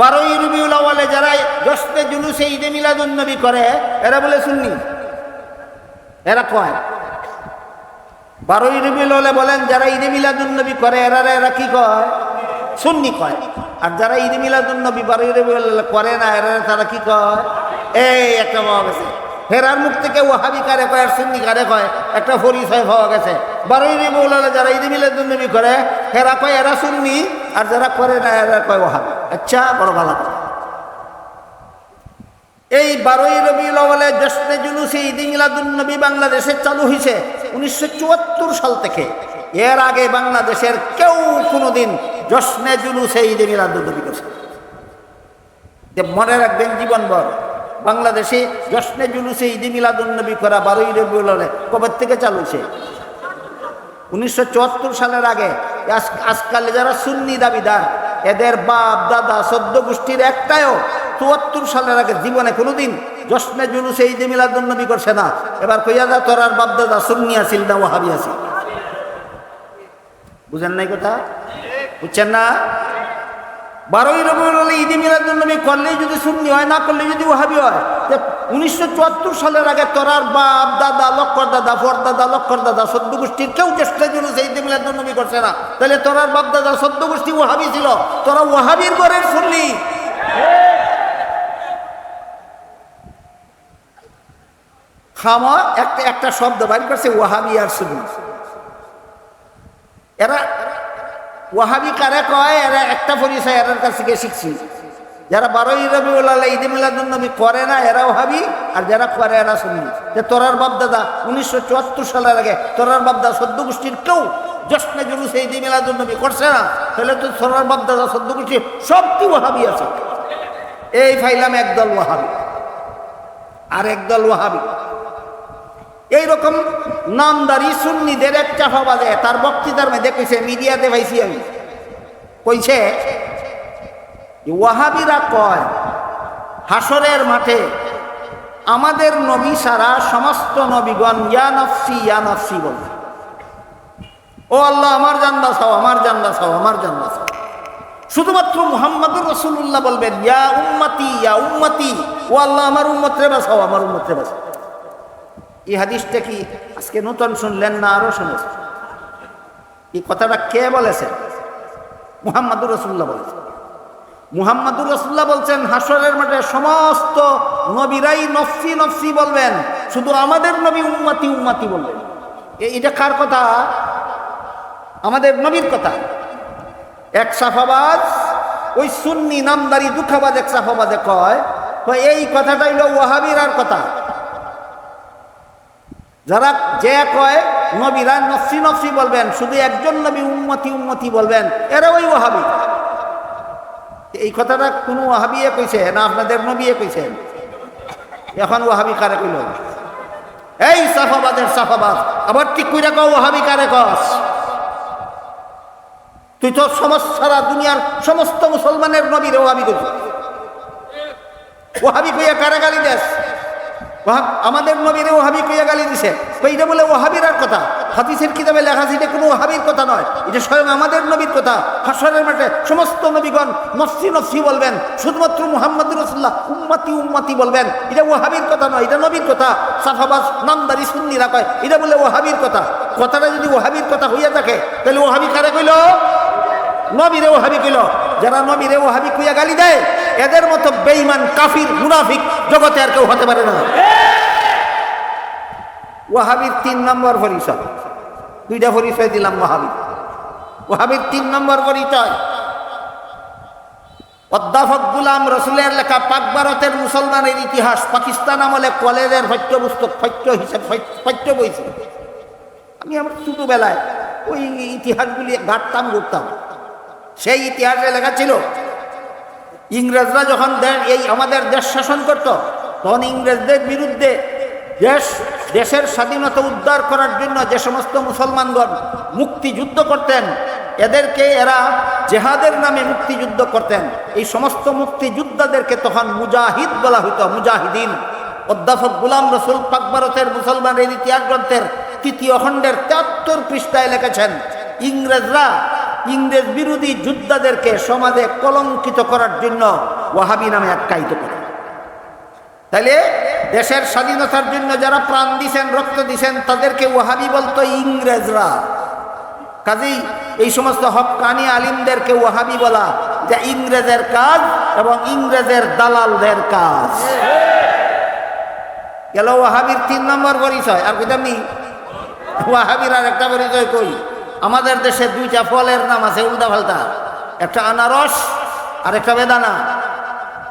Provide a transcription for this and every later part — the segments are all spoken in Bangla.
বারোই রবিউল আওয়ালে যারা জসতে জুলুসে ঈদে মিলাদুন নবী করে, এরা বলে শুননি এরা কয়? বারোই রবিউল আওয়ালে বলেন, যারা ঈদে মিলাদুন নবী করে, এরা এরা কি কয়? সুন্নি কয়। আর যারা ঈদে মিলাদুন নবী বারোই রবিউল করে না, এরা তারা কি কয়? এই, একটা গেছে হেরার মুখ থেকে ওহাবি কারে কয় আর সুন্নি কারে কয়? একটা পরিচয় পাওয়া গেছে। বারোই আওয়ালে যারা ঈদে মিলাদুন নবী করে, হেরা কয় এরা সুন্নি, আর যারা করে না এরা কয় ওহাবি আচ্ছা বড় ভালো। এই বারোই রবিউল আওয়ালে জশ্নে জুলুসে ঈদ মিলাদুন নবী বাংলাদেশে চালু হয়েছে উনিশশো চুয়াত্তর সাল থেকে। এর আগে বাংলাদেশের কেউ কোনোদিন জশ্নে জুলুসে ঈদ মিলাদুন নবী করছে যে মনে রাখবেন, জীবনভর বাংলাদেশে জশ্নে জুলুসে ঈদ মিলাদুন নবী করা বারোই রবিউল আওয়ালে কবে থেকে চালু হয়েছে উনিশশো সালের আগে আজ- আজকাল যারা সুন্নি দাবিদার, এদের বাপ, দাদা, সদ্য গোষ্ঠীর একটাও চুয়াত্তর সালের আগে জীবনে কোনোদিন জশ্নে জুলুসে ঈদে মিলাদুন্নবী করছে না। এবার কইয়া যা, তোর আর বাপ, দাদা সুন্নি আসিল না ওহাবি আসিল বুঝেন নাই কথা? বুঝছেন না? বারোই রবিউল ঈদে মিলাদুন্নবী করলেই যদি সুন্নি হয়, না করলে যদি ওহাবি হয় উনিশশো চুয়াত্তর সালের আগে তোরার বাপ, দাদা, লক্কর দাদা, ফর দাদা, লক্কর দাদা, সদ্য গোষ্ঠীর কেউ চেষ্টা জুলুসে ঈদে মিলাদুন্নবী করছে না। তাহলে তোরার বাপ, দাদা, সদ্য গোষ্ঠী ওহাবি ছিল। তোরা ওহাবির ঘরের শুনলি খামা, একটা একটা শব্দ বাইর করছে, ওয়াহাবি আর সুন্নি। এরা ওয়াহাবি কারে কয়, এরা একটা পরিচয় এরার কাছ থেকে শিখছি। যারা বারোই রবিউল আল্লাহ ঈদ মিলাদুল নবী করে না, এরা ওহাবি আর যারা করে এরা শুননি যে তোরার বাপদাদা উনিশশো চুয়াত্তর সালের আগে তোরার বাপদা সদ্য গোষ্ঠীর কেউ জশ্নে জুলুসে ঈদ মিলাদুল নবী করছে না, তাহলে তো তোরার বাপদাদা সদ্য গোষ্ঠীর সব কি ওহাবি আছে। এই ফাইলাম একদল ওয়াহাবি, আর একদল ওয়াহাবি। এইরকম নামদারি সুন্নিদের এক চাফা বাজে তার বক্তৃতার মধ্যে কইছে মিডিয়াতে পাইছি আমি। কইছে ওয়াহাবিরা কয়, হাসরের মাঠে আমাদের নবী সারা সমস্ত নবীগণ, ইয়া নফসি ইয়া নফসি বলে। ও আল্লাহ, আমার জান বাঁচাও আমার জান বাঁচাও আমার জান বাঁচাও শুধুমাত্র মুহাম্মদুর রসুল্লাহ বলবেন, ইয়া উম্মতি ইয়া উম্মতি, ও আল্লাহ, আমার উম্মতরে বাসাও আমার উম্মতরে বাঁচাও। এই হাদিসটা কি আজকে নতুন শুনলেন না আরও শুনেছেন? এই কথাটা কে বলেছেন? মুহাম্মাদুর রসুল্লাহ বলেছেন। মুহাম্মাদুর রসুল্লাহ বলছেন হাসরের মাঠে সমস্ত নবীরাই নফসি নফসি বলবেন, শুধু আমাদের নবী উম্মাতি উম্মাতি বলবেন। এটা কার কথা? আমাদের নবীর কথা। এক সাফাবাজ, ওই সুন্নি নামদারি দুঃখাবাজ এক সাফাবাজে কয় কয় এই কথাটাই হলো ওয়াহাবির আর কথা। যারা যে কয়, নবীরা নফসি নফসি বলবেন, শুধু একজন নবী উন্মতি উন্মতি বলবেন, এরা ওই ওহাবি এই কথাটা কোনো ওহাবিয়ে কইছে, না আপনাদের নবিয়ে কইছেন এখন ওহাবি কারে কইল? এই সাফাবাদের সাফাবাদ, আবার ঠিক কইরা কও ওহাবি কারে কস? তুই তো সমস্ত সারা দুনিয়ার সমস্ত মুসলমানের নবীর ওহাবি করছিস ওহাবি কইয়া কারে গালি দেশ। আমাদের নবীরে ওহাবি কইয়া গালি দিছে। এটা বলে ওহাবির আর কথা। হাদিসের কিতাবে লেখা এটা কোনো ওহাবির কথা নয়। এটা স্বয়ং আমাদের নবীর কথা, হাসরের মাঠে সমস্ত নবীগণ নফসি নফসি বলবেন, শুধুমাত্র মুহাম্মদ রসুল্লাহ উম্মাতি উম্মাতি বলবেন। এটা ওহাবির কথা নয়, এটা নবীর কথা। সাফাবাজ নামদারি, সুন্নিরা কয়, এটা বলে ওহাবির কথা। কথাটা যদি ওহাবির কথা হইয়া থাকে, তাহলে ওহাবি কারে কইল? নবীরে ওহাবি কইল। যারা নবীরে ওহাবি কুইয়া গালি দেয়, এদের মতো বেইমান কাফির, মুনাফিক জগতে আর কেউ হতে পারে না। ওয়াহাবির তিন নম্বর পরিচয় দুইটা পরিচয় দিলাম ওয়াহাবি। ওয়াহাবির তিন নম্বর পরিচয় অধ্যাপক গুলাম রসুলের লেখা পাক ভারতের মুসলমানের ইতিহাস পাকিস্তান আমলে কলেজের পাঠ্য পুস্তক হিসেবে পাঠ্য বই ছিল। আমি আমার ছোটবেলায় ওই ইতিহাসগুলি ঘাটতাম, ঘুরতাম। সেই ইতিহাসে লেখা ছিল, ইংরেজরা যখন এই আমাদের দেশ শাসন করত, তখন ইংরেজদের বিরুদ্ধে দেশ, দেশের স্বাধীনতা উদ্ধার করার জন্য যে সমস্ত মুসলমানগণ মুক্তিযুদ্ধ করতেন, এদেরকে এরা জেহাদের নামে মুক্তিযুদ্ধ করতেন। এই সমস্ত মুক্তিযোদ্ধাদেরকে তখন মুজাহিদ বলা হইত, মুজাহিদিন। অধ্যাপক গুলাম রসুল পাক ভারতের মুসলমানের ইতিহাস গ্রন্থের তৃতীয় খণ্ডের তেহাত্তর পৃষ্ঠায় লিখেছেন, ইংরেজরা ইংরেজ বিরোধী যোদ্ধাদেরকে সমাজে কলঙ্কিত করার জন্য ওয়াহাবি নামে আখ্যায়িত করে। তাহলে দেশের স্বাধীনতার জন্য যারা প্রাণ দিছেন, রক্ত দিছেন, তাদেরকে ওয়াহাবি বলতো ইংরেজরা। কাজেই এই সমস্ত হকানি আলিমদেরকে ওয়াহাবি বলা যে ইংরেজের কাজ এবং ইংরেজের দালালদের কাজ। গেল ওয়াহাবির তিন নম্বর পরিচয়। আর নি, ওয়াহাবির আর একটা পরিচয় কই? আমাদের দেশে দুইটা ফলের নাম আছে, উল্টা পাল্টা। একটা আনারস আর একটা বেদানা।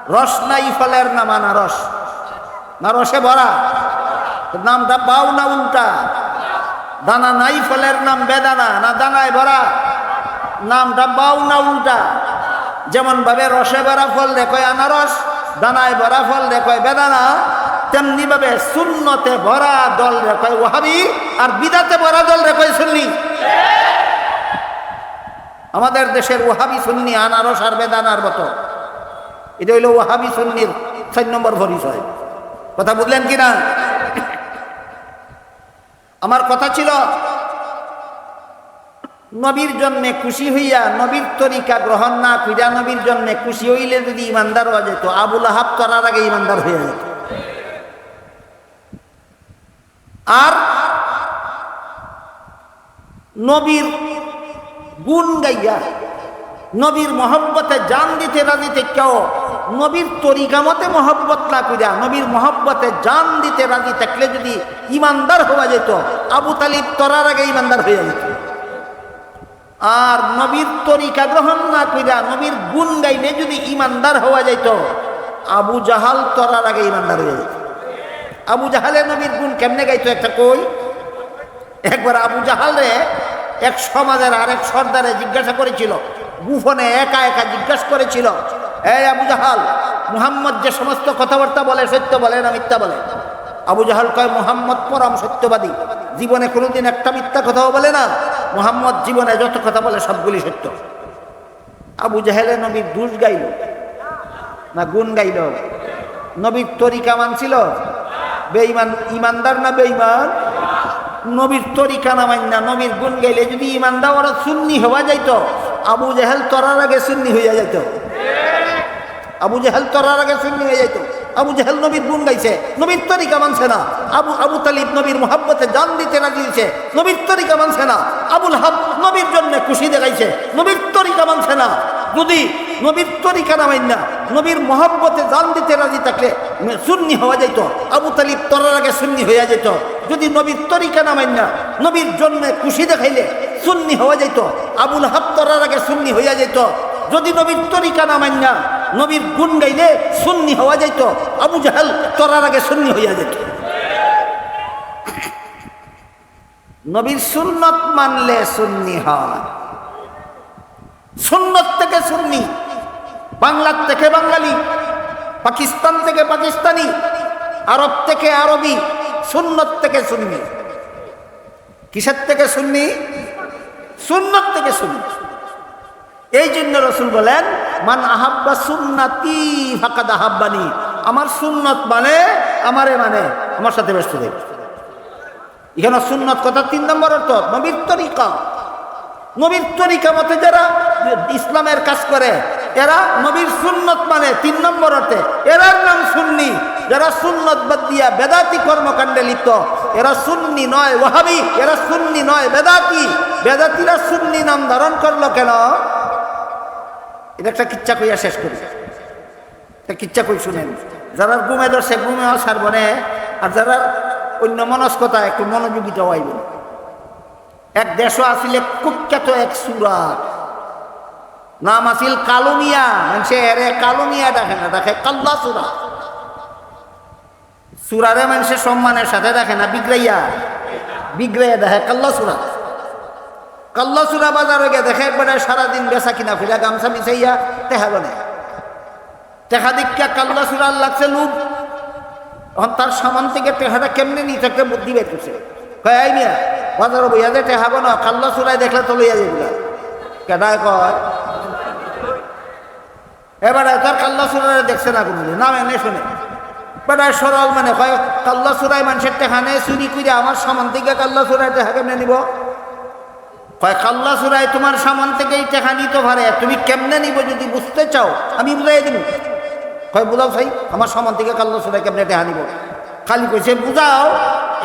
রস নাই ফলের নাম আনারস। না রসে ভরা? নামটা বাউ না উল্টা। দানা নাই ফলের নাম বেদানা, না দানায় ভরা? নামটা বাউ না উল্টা। যেমন ভাবে রসে ভরা ফল দেখয় আনারস, দানায় ভরা ফল দেখয় বেদানা, তেমনি ভাবে শূন্যতে ভরা দল রেখয় ওহাবি আর বিদাতে ভরা দল রেখয় সুন্নি। আমাদের দেশের ওহাবি সুন্নি, আনারস আর বেদানার মতো। এটা হইল ওহাবি সুন্নির ছয় নম্বর পরিচয়। কথা বুঝলেন কিনা? আমার কথা ছিল, নবীর জন্যে খুশি হইয়া নবীর তরিকা গ্রহণ না করিয়া নবীর জন্যে খুশি হইলে যদি ইমানদার হওয়া যেত, আবুল আহাব করার আগে ইমানদার হয়ে যেত। আর নবীর গুণ গাইয়া নবীর মহব্বতে জান দিতে রাজিতে কেউ নবীর তরিকা মতে মহব্বত না করিয়া নবীর মহব্বতে জান দিতে রাজি থাকলে যদি ইমানদার হওয়া যেত, আবু তালিব তরার আগে ইমানদার হয়ে যেত। আর নবীর তরিকা গ্রহণ না করিয়া নবীর গুণ গাইলে যদি ইমানদার হওয়া যেত আবু জাহাল তরার আগে ইমানদার হয়ে যেত। আবু জাহালে নবীর গুণ কেমনে গাইতো একটা কই? একবার আবু জাহালে এক সমাজের আরেক সর্দারে জিজ্ঞাসা করেছিল গুফনে একা একা জিজ্ঞাসা করেছিল, এই আবু জাহাল, মুহাম্মদ যে সমস্ত কথাবার্তা বলে, সত্য বলে না মিথ্যা বলে? আবু জাহাল কয়, মুহাম্মদ পরম সত্যবাদী, জীবনে কোনোদিন একটা মিথ্যা কথাও বলে না। মুহাম্মদ জীবনে যত কথা বলে, সবগুলি সত্য। আবু জাহেলে নবীর দুষ গাইল, না গুণ গাইল? নবীর তরিকা মানছিল? বেঈমান ইমানদার না বেঈমান? নবীর তরিকা না মান্য নবীর গুণ গাইলে যদি ইমানদার ওরা সুন্নি হওয়া যাইত। আবু জাহেল তরার আগে সুন্নি হইয়া যাইত। আবু জাহেল তরার আগে সুন্নি হয়ে যাইত। আবু জাহেল নবীর গুণ গাইছে, নবীর তরিকা মানছে না। আবু আবু তালিব নবীর মোহাব্বতে জান দিতে দিয়েছে নবীর তরিকা মানছে না। আবুল হাব নবীর জন্য খুশি দেখাইছে, নবীর তরিকা মানছে না। যদি নবীর তরিকা নামাই না নবীর মহাব্বতে জান দিতে রাজি থাকলে সুন্নি হওয়া যাইত। আবু তালিব তরার আগে সুন্নি হইয়া যেত যদি নবীর তরিকা নামাই না নবীর জন্য খুশি দেখাইলে সুন্নি হওয়া যাইত। আবুল হাব তরার আগে সুন্নি হইয়া যেত যদি নবীর তরিকা না নবীর গুণ গাইলে সুন্নি হওয়া যাইত। আবু জাহাল তরার আগে সুন্নি হইয়া যেত নবীর সুন্নত মানলে সুন্নি হয়। সুন্নত থেকে সুন্নি, বাংলার থেকে বাঙালি, পাকিস্তান থেকে পাকিস্তানি, আরব থেকে আরবি, সুন্নত থেকে সুন্নি। কিসের থেকে সুন্নি? সুন্নত থেকে সুন্নি এই জন্য রসুল বলেন, মান আহাব্বা সুন্নাতি ফাঁকাদ আহাব্বানি। আমার সুন্নত মানে আমারে মানে আমার সাথে ব্যস্ত দেব এখানে সুন্নত কথা তিন নম্বর অর্থ, নবীর তরিকা। নবীর তরিকা মতে যারা ইসলামের কাজ করে, এরা নবীর সুন্নত মানে তিন নম্বর অর্থে এরার নাম সুন্নি। যারা সুন্নত বাদ দিয়া বেদাতি কর্মকাণ্ডে লিপ্ত, এরা সুন্নি নয় ওহাবি এরা সুন্নি নয় বেদাতি। বেদাতিরা সুন্নি নাম ধারণ করল কেন? এটা একটা কিচ্ছা কইয়া শেষ করি। একটা কিচ্ছা কই শুনেন। যারা ঘুমে ধরছে ঘুমেও ছাড়বনে আর যারা অন্য মনস্কতা একটু মনোযোগিতা হইব এক দেশ আসিলে কুখ্যাত এক সুরা। নাম আসিল কালুমিয়া। মানুষে এরে কালুমিয়া দেখে না দেখে কাল্লা সুরা। সুরারে মানুষের সম্মানের সাথে দেখে না বিগ্রাইয়া বিগ্রাইয়া দেখে কাল্লা সুরা। কাল্লা সুরা বাজার হয়ে দেখে একবারে সারাদিন বেচা কিনা ফিরা গামছা মিশাইয়া টেহা বনে টেহা দীক্ষা কাল্লা সুরা লাগছে লুপ এখন তার সামান থেকে টেহাটা কেমনে নিয়ে থাকতে বুদ্ধি বের করছে কয় আই মিয়া, বাজার বইয়া যে টেহা বনো কাল্লা সুরাই দেখলে তো লইয়া যাবে কেটায় কয়? এবারে তার কাল্লা সুরারে দেখছে না কোনো নাম এনে শুনে। বেটায় সরল মানে কয় কাল্লা সুরাই মানুষের টেহা নেই, চুরি করে আমার সামান থেকে কাল্লা সুরাই টেহা কেমনে নিব? কয়, কাল্লা সুরায় তোমার সামান থেকেই টেকা নিতে পারে। তুমি কেমনে নিব যদি বুঝতে চাও? আমি বুঝাই দিব কয়, বুঝাও ভাই আমার সামান থেকে কাল্লা সুরায় কেমনে টেকা নিব? খালি কইছে, বুঝাও।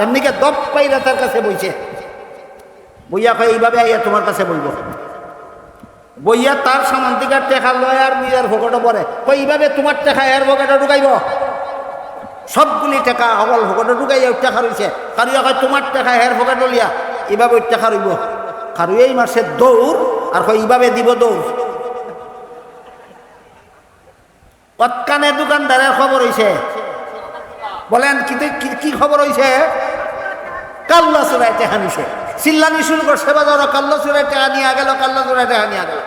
এমনিকে দপ পাইরা তার কাছে বইছে। বইয়া কয়, এইভাবে আইয়া তোমার কাছে বলব বইয়া তার সামান থেকে টেকা লয় আর নিজের ভোগটা পরে। কই এইভাবে তোমার টেকা, এর ভোগটা ঢুকাইব? সবগুলি টেকা, অগল ভোগটা ঢুকাইয়া টাকা রয়েছে কারুয়া কয়, তোমার টাকা হের ভোগটা লিয়া এইভাবে টাকা রইব। কারু এই মাসে দৌড়, আর কয়, এইভাবে দিব দৌড়? দোকানদারের খবর হইছে। বলেন, কি খবর হইছে? কাল্লা চুরাই টেহা নিছে। চিল্লানি শুরু করছে বাজার, কাল্লা টেহা নিয়ে গেল, কাল্লা চুরাই টেহা নিয়ে গেল।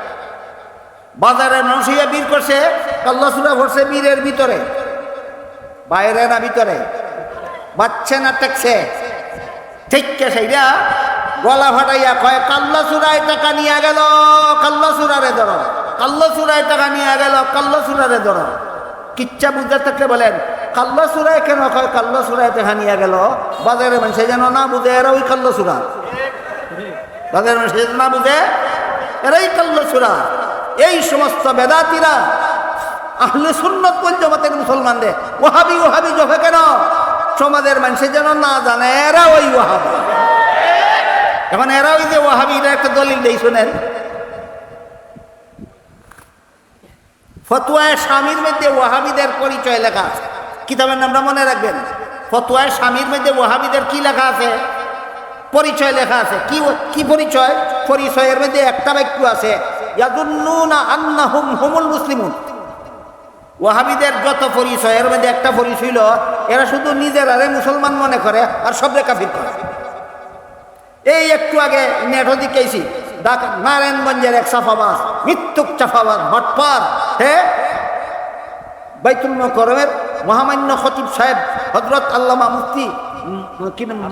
বাজারে নসিয়া বীর করছে, কাল্লা চুরা ভরছে বীরের ভিতরে বাইরে না ভিতরে। বাচ্চা না টেকছে। ঠিক সেইটা গলা ফাটাইয়া কয়, কাল্লা চুরাই টাকা নিয়ে গেল, কাল্লা চুরারে ধর, কাল্লা চুরাই টাকা নিয়ে গেল, কাল্লা চুরারে ধর। কিচ্ছা বুঝতে থাকলে বলেন, কাল্লা চুরাই কেন কয়, কাল্লা চুরাই টাকা নিয়ে গেল? বাজারে মানুষে যেন না বুঝে, এরা ওই কাল্লা চুরা বাজারে মানুষে না বুঝে, এরাই কাল্লা চুরা এই সমস্ত বেদাতিরা আহলে সুন্নত কোন জমাতের মুসলমানদের ওহাবি ওহাবি জফে কেন? সমাজের মানুষের যেন না জানে, এরা ওই ওহাবি এখন এরা ওই যে ওহাবিরা একটা দলিল দেই শোনেন। ফতুয়ায় স্বামীর মধ্যে ওয়াহাবিদের পরিচয় লেখা আছে। কিতাবের নামটা মনে রাখবেন? ফতুয়ায় স্বামীর মধ্যে ওয়াহাবিদের কি লেখা আছে? পরিচয় লেখা আছে। কি কি পরিচয়? পরিচয়ের মধ্যে একটা বাক্য আছে হুমুল মুসলিমুন। ওয়াহাবিদের যত পরিচয়, এর মধ্যে একটা পরিচয় এরা শুধু নিজের আরে মুসলমান মনে করে আর সবরে কাফির করে। এই একটু আগে নেটও দিকেছি নারায়ণগঞ্জের এক সাফাবাস মৃত্যুক চাফাবাস ভটপার হে? বাইতুল করমের মহামান্য খতিব সাহেব হজরত আল্লামা মুফতি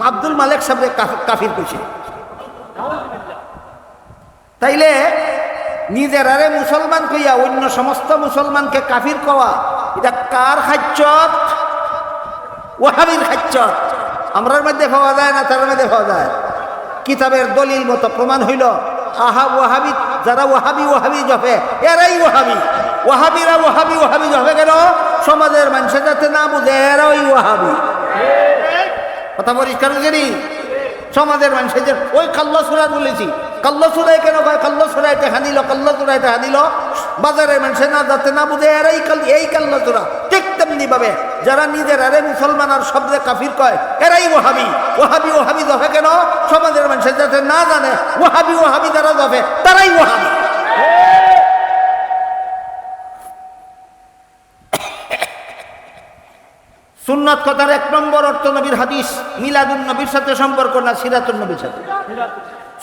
আব্দুল মালেক সাহেব কাফির কইছে। তাইলে নিজের আরে মুসলমান কইয়া অন্য সমস্ত মুসলমানকে কাফির কওয়া, এটা কার খাচ্ছত? ওহাবির খাচ্ছত। আমরার মধ্যে পাওয়া যায় না, তার মধ্যে পাওয়া যায়? কিতাবের দলিল মতো প্রমাণ হইল, আহা ওহাবি যারা ওহাবি ওহাবি জপে, এরাই ওহাবি ওহাবিরা ওহাবি ওহাবি জপে কেন? সমাজের মানুষের যাতে না বুঝে, এরাই ওহাবি কথা পরিষ্কার বুঝেনি? সমাজের মানুষের যে, ওই কাল্লা সুরা বলেছি কাল্লা সুরাই কেন কয়? কাল্লা সুরাই টেহা নিল, কাল্লা সুরাই টেহা নিল। বাজারের মানুষের না যাতে না বুঝে, এরাই এই কাল্লা সুরা। ঠিক তেমনি ভাবে যারা নিজের আরে মুসলমান আর শব্দে কাফির কয়, এরাই ওহাবি। ওহাবি ওহাবি দফে কেন? সমাজের মানুষের যাতে না জানে, ওহাবি ওহাবি যারা দফে তারাই ওহাবি। সুন্নত কথার এক নম্বর অর্থ নবীর হাদিস, মিলাদুন নবীর সাথে সম্পর্ক না সিরাতুন নবীর সাথে?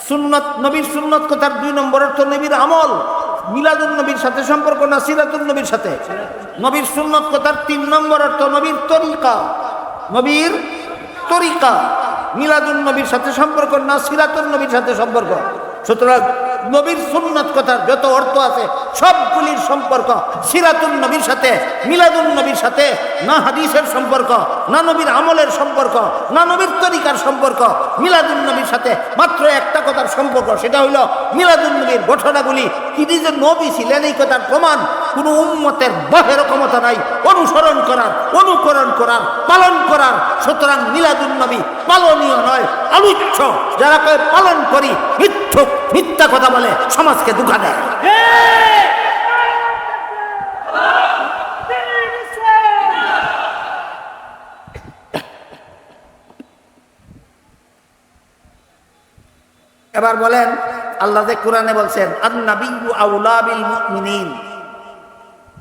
সুন্নত, নবীর সুন্নত কথার দুই নম্বর অর্থ নবীর আমল। মিলাদুন নবীর সাথে সম্পর্ক না সিরাতুল নবীর সাথে? নবীর সুন্নত কথার তিন নম্বর অর্থ নবীর তরিকা। নবীর তরিকা। মিলাদুল নবীর সাথে সম্পর্ক না সিরাতুল নবীর সাথে সম্পর্ক। সুতরাং নবীর সুন্নত কথার যত অর্থ আছে, সবগুলির সম্পর্ক সিরাতুন নবীর সাথে, মিলাদুন নবীর সাথে, না হাদিসের সম্পর্ক, না নবীর আমলের সম্পর্ক, না নবীর তরিকার সম্পর্ক, মিলাদুন নবীর সাথে মাত্র একটা কথার সম্পর্ক, সেটা হইল মিলাদুন নবীর ঘটনাগুলি তিনি যে নবী ছিলেন এই কথার প্রমাণ? কোনো উন্মতের বাহের ক্ষমতা নাই, অনুসরণ করার, অনুকরণ করার, পালন করার। সুতরাং মিলাদুন নবী পালনীয় নয় আলুচ্ছ যারা কয় পালন করি, মিথ্যুক। মিথ্যা কথা বলে সমাজকে দুঃখা দেয়। এবার বলেন, আল্লাহ কোরআনে বলছেন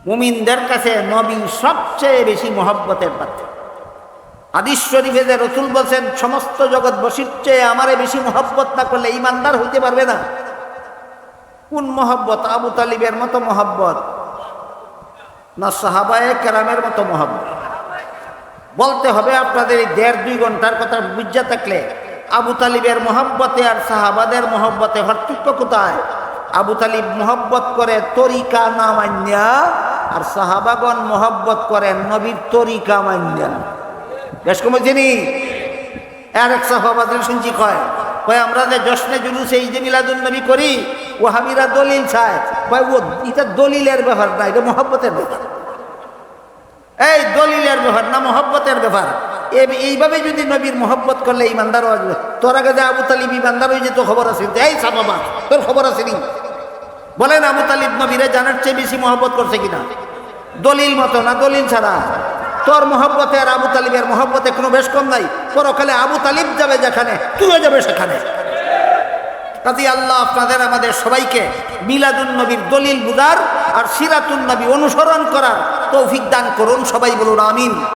মুমিনদের কাছে নবী সবচেয়ে বেশি মহব্বতের পাত্র। হাদিস শরীফে যে রসুল বলছেন, সমস্ত জগৎ বসির চেয়ে আমারে বেশি মহব্বত না করলে ইমানদার হইতে পারবে না। কোন মহব্বত? আবু তালিবের মতো মহব্বত না সাহাবায়ে কেরামের মতো মহব্বত? বলতে হবে আপনাদের এই দেড় দুই ঘণ্টার কথা বুঝা থাকলে, আবু তালিবের মহব্বতে আর সাহাবাদের মহব্বতে হর্তৃত্ব কোথায়? আবু তালিব মহব্বত করে তরিকা না মান্যা আর সাহাবাগন মহব্বত করেন নবীর তরিকা মান্যা বেশ কমে চিনি আর এক সাহাবাদের শুনছি কয় কয়, আমরা যে জশ্নে জুলুসে এই যে মিলাদুন নবী করি ও হাবিরা দলিল চায়। কয়, ও, এটা দলিলের ব্যাপার না, এটা মহব্বতের ব্যাপার এই দলিলের ব্যাপার না, মহব্বতের ব্যাপার এইভাবে যদি নবীর মহব্বত করলে ইমানদার আসবে তোর আগে যে আবু তালিব ইমানদার হয়ে যেত খবর আছে। এই সাবাবা তোর খবর আছে নি। বলেন আবু তালিব নবীরে জানার চেয়ে বেশি মহব্বত করছে কিনা? দলিল মতো না, দলিল ছাড়া? তোর মহব্বতে আর আবু তালিবের মহব্বতে কোনো বেশ কম নাই। পরকালে আবু তালিব যাবে যেখানে, তুইও যাবে সেখানে। কাজী আল্লাহ আপনাদের, আমাদের সবাইকে মিলাদুল নবীর দলিল বুদার আর সিরাতুল নবী অনুসরণ করার তৌফিক দান করুন সবাই বলুন, আমিন।